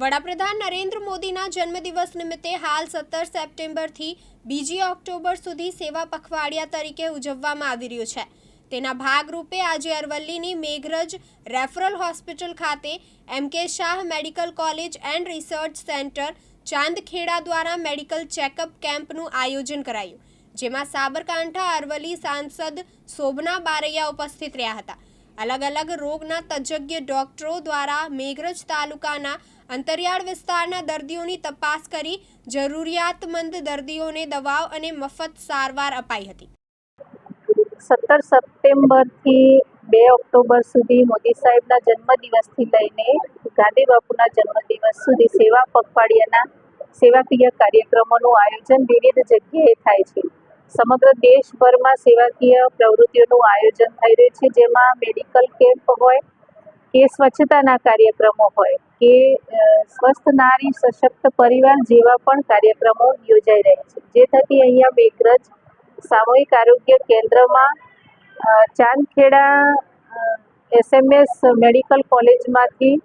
વડાપ્રધાન નરેન્દ્ર મોદીના જન્મદિવસ નિમિત્તે હાલ સત્તર સપ્ટેમ્બરથી બીજી ઓક્ટોબર સુધી સેવા પખવાડિયા તરીકે ઉજવવામાં આવી રહ્યું છે. તેના ભાગરૂપે આજે અરવલ્લીની મેઘરજ રેફરલ હોસ્પિટલ ખાતે M K Shah medical college and research centre Chandkheda દ્વારા મેડિકલ ચેકઅપ કેમ્પનું આયોજન કરાયું, જેમાં સાબરકાંઠા અરવલ્લી સાંસદ શોભના બારૈયા ઉપસ્થિત રહ્યા હતા. અલગ અલગ રોગના તજજ્ઞ ડોક્ટરો દ્વારા મેઘરજ તાલુકાના અંતરિયાળ વિસ્તારના દર્દીઓની તપાસ કરી જરૂરિયાતમંદ દર્દીઓને દવાઓ અને મફત સારવાર અપાઈ હતી. સત્તર સપ્ટેમ્બરથી બે ઓક્ટોબર સુધી મોદી સાહેબના જન્મદિવસથી લઈને ગાંધી બાપુના જન્મદિવસ સુધી સેવા પખવાડિયાના સેવાકીય કાર્યક્રમોનું આયોજન વિવિધ જગ્યાએ થાય છે. સમગ્ર દેશભરમાં સેવાકીય પ્રવૃત્તિઓનું આયોજન થઈ રહ્યું છે, જેમાં મેડિકલ કેમ્પ હોય કે સ્વચ્છતાના કાર્યક્રમો હોય કે સ્વસ્થ નારી સશક્ત પરિવાર જેવા પણ કાર્યક્રમો યોજાઈ રહ્યા છે. જે થકી અહીંયા મેઘરજ સામૂહિક આરોગ્ય કેન્દ્રમાં ચાંદખેડા એસએમએસ મેડિકલ કોલેજમાંથી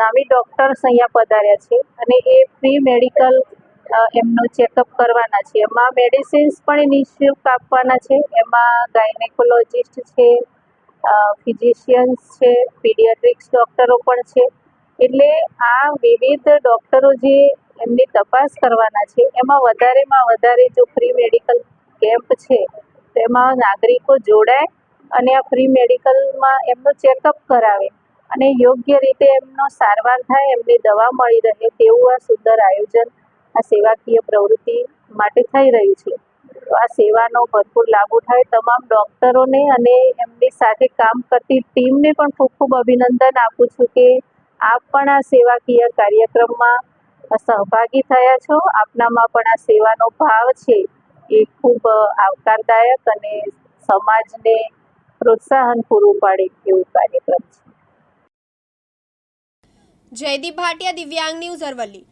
નામી ડૉક્ટર્સ અહીંયા પધાર્યા છે અને એ ફ્રી મેડિકલ એમનું ચેકઅપ કરવાના છે. એમાં મેડિસિન્સ પણ નિઃશુલ્ક આપવાના છે. એમાં ગાયનેકોલોજિસ્ટ છે ફિઝિશિયન્સ છે પીડિયાટ્રિક્સ ડૉક્ટરો પણ છે. એટલે આ વિવિધ ડૉક્ટરો જે એમની તપાસ કરવાના છે, એમાં વધારેમાં વધારે જો ફ્રી મેડિકલ કેમ્પ છે, તો એમાં નાગરિકો જોડાય અને આ ફ્રી મેડિકલમાં એમનું ચેકઅપ કરાવે અને યોગ્ય રીતે એમનો સારવાર થાય, એમની દવા મળી રહે તેવું આ સુંદર આયોજન આ સેવાકીય પ્રવૃત્તિ માટે થઈ રહ્યું છે. આ સેવાનો ભરપૂર લાભ ઉઠાવે તમામ ડૉક્ટરોને અને એમની સાથે કામ કરતી ટીમને પણ ખૂબ ખૂબ અભિનંદન આપું છું કે આપ પણ આ સેવાકીય કાર્યક્રમમાં સહભાગી થયા છો. આપનામાં પણ આ સેવાનો ભાવ છે એ ખૂબ આવકારદાયક અને સમાજને પ્રોત્સાહન પૂરું પાડે એવું કાર્યક્રમ છે. જયદીપ ભાટિયા, દિવ્યાંગ ન્યૂઝ અરવલ્લી.